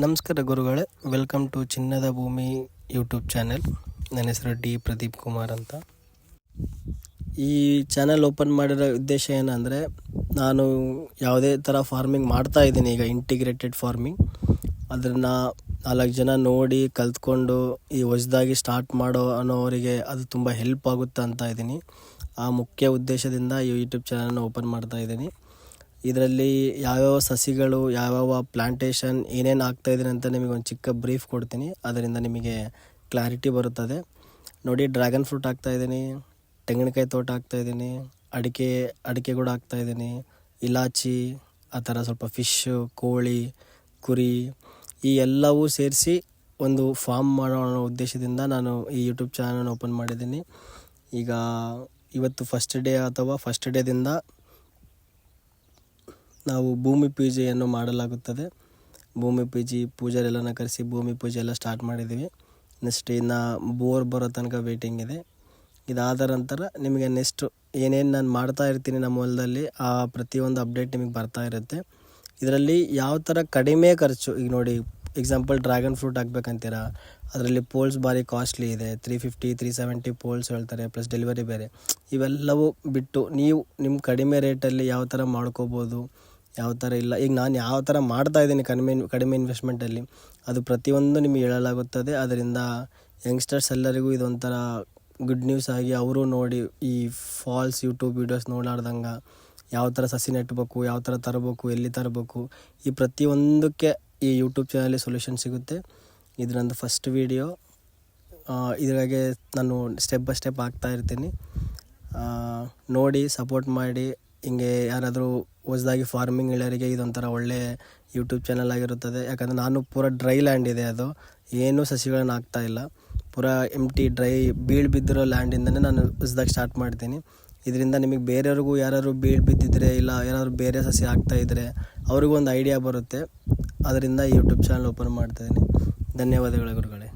ನಮಸ್ಕಾರ ಗುರುಗಳೇ welcome to ಚಿನ್ನದ ಭೂಮಿ ಯೂಟ್ಯೂಬ್ ಚಾನೆಲ್ ನನ್ನ ಹೆಸರು ಡಿ ಪ್ರದೀಪ್ ಕುಮಾರ್ ಅಂತ. ಈ ಚಾನೆಲ್ ಓಪನ್ ಮಾಡಿರೋ ಉದ್ದೇಶ ಏನಂದರೆ, ನಾನು ಯಾವುದೇ ಥರ ಫಾರ್ಮಿಂಗ್ ಮಾಡ್ತಾ ಇದ್ದೀನಿ ಈಗ ಇಂಟಿಗ್ರೇಟೆಡ್ ಫಾರ್ಮಿಂಗ್ ಅದನ್ನು ನಾಲ್ಕು ಜನ ನೋಡಿ ಕಲ್ತ್ಕೊಂಡು ಈ ಹೊಸದಾಗಿ ಸ್ಟಾರ್ಟ್ ಮಾಡೋ ಅನ್ನೋರಿಗೆ ಅದು ತುಂಬ ಹೆಲ್ಪ್ ಆಗುತ್ತೆ ಅಂತ ಇದ್ದೀನಿ. ಆ ಮುಖ್ಯ ಉದ್ದೇಶದಿಂದ ಈ ಯೂಟ್ಯೂಬ್ ಚಾನಲ್ನ ಓಪನ್ ಮಾಡ್ತಾ ಇದ್ದೀನಿ. ಇದರಲ್ಲಿ ಯಾವ್ಯಾವ ಸಸಿಗಳು, ಯಾವ್ಯಾವ ಪ್ಲಾಂಟೇಶನ್ ಏನೇನು ಆಗ್ತಾಯಿದ್ದೀನಿ ಅಂತ ನಿಮಗೆ ಒಂದು ಚಿಕ್ಕ ಬ್ರೀಫ್ ಕೊಡ್ತೀನಿ. ಅದರಿಂದ ನಿಮಗೆ ಕ್ಲಾರಿಟಿ ಬರುತ್ತದೆ. ನೋಡಿ ಡ್ರ್ಯಾಗನ್ ಫ್ರೂಟ್ ಹಾಕ್ತಾಯಿದ್ದೀನಿ ತೆಂಗಿನಕಾಯಿ ತೋಟ ಹಾಕ್ತಾಯಿದ್ದೀನಿ ಅಡಿಕೆ ಅಡಿಕೆ ಕೂಡ ಹಾಕ್ತಾಯಿದ್ದೀನಿ ಇಲಾಚಿ, ಆ ಥರ ಸ್ವಲ್ಪ ಫಿಶ್ಶು ಕೋಳಿ, ಕುರಿ, ಈ ಎಲ್ಲವೂ ಸೇರಿಸಿ ಒಂದು ಫಾರ್ಮ್ ಮಾಡೋ ಉದ್ದೇಶದಿಂದ ನಾನು ಈ ಯೂಟ್ಯೂಬ್ ಚಾನಲ್ ಓಪನ್ ಮಾಡಿದ್ದೀನಿ. ಈಗ ಇವತ್ತು ಫಸ್ಟ್ ಡೇ ಅಥವಾ ಫಸ್ಟ್ ಡೇದಿಂದ ನಾವು ಭೂಮಿ ಪೂಜೆಯನ್ನು ಮಾಡಲಾಗುತ್ತದೆ. ಭೂಮಿ ಪೂಜೆ ಪೂಜಾರೆಲ್ಲನ ಕರೆಸಿ ಭೂಮಿ ಪೂಜೆ ಎಲ್ಲ ಸ್ಟಾರ್ಟ್ ಮಾಡಿದ್ದೀವಿ. ನೆಕ್ಸ್ಟ್ ಇನ್ನು ಬೋರ್ ಬರೋ ತನಕ ವೇಟಿಂಗ್ ಇದೆ. ಇದಾದ ನಂತರ ನಿಮಗೆ ನೆಕ್ಸ್ಟ್ ಏನೇನು ನಾನು ಮಾಡ್ತಾ ಇರ್ತೀನಿ ನಮ್ಮ ಹೊಲದಲ್ಲಿ, ಆ ಪ್ರತಿಯೊಂದು ಅಪ್ಡೇಟ್ ನಿಮಗೆ ಬರ್ತಾ ಇರುತ್ತೆ. ಇದರಲ್ಲಿ ಯಾವ ಥರ ಕಡಿಮೆ ಖರ್ಚು, ಈಗ ನೋಡಿ ಎಕ್ಸಾಂಪಲ್ ಡ್ರ್ಯಾಗನ್ ಫ್ರೂಟ್ ಹಾಕ್ಬೇಕಂತೀರ? ಅದರಲ್ಲಿ ಪೋಲ್ಸ್ ಭಾರಿ ಕಾಸ್ಟ್ಲಿ ಇದೆ. Three fifty three seventy poles ಹೇಳ್ತಾರೆ ಪ್ಲಸ್ ಡೆಲಿವರಿ ಬೇರೆ. ಇವೆಲ್ಲವೂ ಬಿಟ್ಟು ನೀವು ನಿಮ್ಮ ಕಡಿಮೆ ರೇಟಲ್ಲಿ ಯಾವ ಥರ ಮಾಡ್ಕೋಬೋದು? ಯಾವ ಥರ ಇಲ್ಲ. ಈಗ ನಾನು ಯಾವ ಥರ ಮಾಡ್ತಾ ಇದ್ದೀನಿ ಕಡಿಮೆ ಕಡಿಮೆ ಇನ್ವೆಸ್ಟ್ಮೆಂಟಲ್ಲಿ ಅದು ಪ್ರತಿಯೊಂದು ನಿಮಗೆ ಹೇಳಲಾಗುತ್ತದೆ. ಅದರಿಂದ ಯಂಗ್ಸ್ಟರ್ಸ್ ಎಲ್ಲರಿಗೂ ಇದೊಂಥರ ಗುಡ್ ನ್ಯೂಸ್ ಆಗಿ ಅವರು ನೋಡಿ ಈ ಫಾಲ್ಸ್ ಯೂಟ್ಯೂಬ್ ವೀಡಿಯೋಸ್ ನೋಡಾರ್ದಂಗೆ ಯಾವ ಥರ ಸಸಿ ನೆಟ್ಬೇಕು, ಯಾವ ಥರ ತರಬೇಕು, ಎಲ್ಲಿ ತರಬೇಕು, ಈ ಪ್ರತಿಯೊಂದಕ್ಕೆ ಈ ಯೂಟ್ಯೂಬ್ ಚಾನಲ್ಲಿ ಸೊಲ್ಯೂಷನ್ ಸಿಗುತ್ತೆ. ಇದು ನಂದು ಫಸ್ಟ್ ವೀಡಿಯೋ ಇದರಾಗೆ ನಾನು ಸ್ಟೆಪ್ ಬೈ ಸ್ಟೆಪ್ ಆಗ್ತಾ ಇರ್ತೀನಿ. ನೋಡಿ ಸಪೋರ್ಟ್ ಮಾಡಿ ಹಿಂಗೆ ಯಾರಾದರೂ ಹೊಸ್ದಾಗಿ ಫಾರ್ಮಿಂಗ್ ಇಳಿಯರಿಗೆ ಇದೊಂಥರ ಒಳ್ಳೆ ಯೂಟ್ಯೂಬ್ ಚಾನಲ್ ಆಗಿರುತ್ತದೆ. ಯಾಕಂದರೆ ನಾನು ಪೂರ ಡ್ರೈ ಲ್ಯಾಂಡ್ ಇದೆ ಅದು. ಏನೂ ಸಸಿಗಳನ್ನು ಹಾಕ್ತಾ ಇಲ್ಲ. ಪೂರ ಎಂ ಟಿ ಡ್ರೈ ಬೀಳು ಬಿದ್ದಿರೋ ಲ್ಯಾಂಡಿಂದನೇ ನಾನು ಹೊಸದಾಗಿ ಸ್ಟಾರ್ಟ್ ಮಾಡ್ತೀನಿ. ಇದರಿಂದ ನಿಮಗೆ ಬೇರೆಯವ್ರಿಗೂ ಯಾರಾದ್ರು ಬೀಳು ಬಿದ್ದಿದ್ರೆ ಇಲ್ಲ ಯಾರಾದರೂ ಬೇರೆ ಸಸಿ ಹಾಕ್ತಾ ಇದ್ದರೆ ಅವ್ರಿಗೂ ಒಂದು ಐಡಿಯಾ ಬರುತ್ತೆ. ಅದರಿಂದ ಯೂಟ್ಯೂಬ್ ಚಾನಲ್ ಓಪನ್ ಮಾಡ್ತಾಯಿದ್ದೀನಿ ಧನ್ಯವಾದಗಳು ಗುರುಗಳೇ.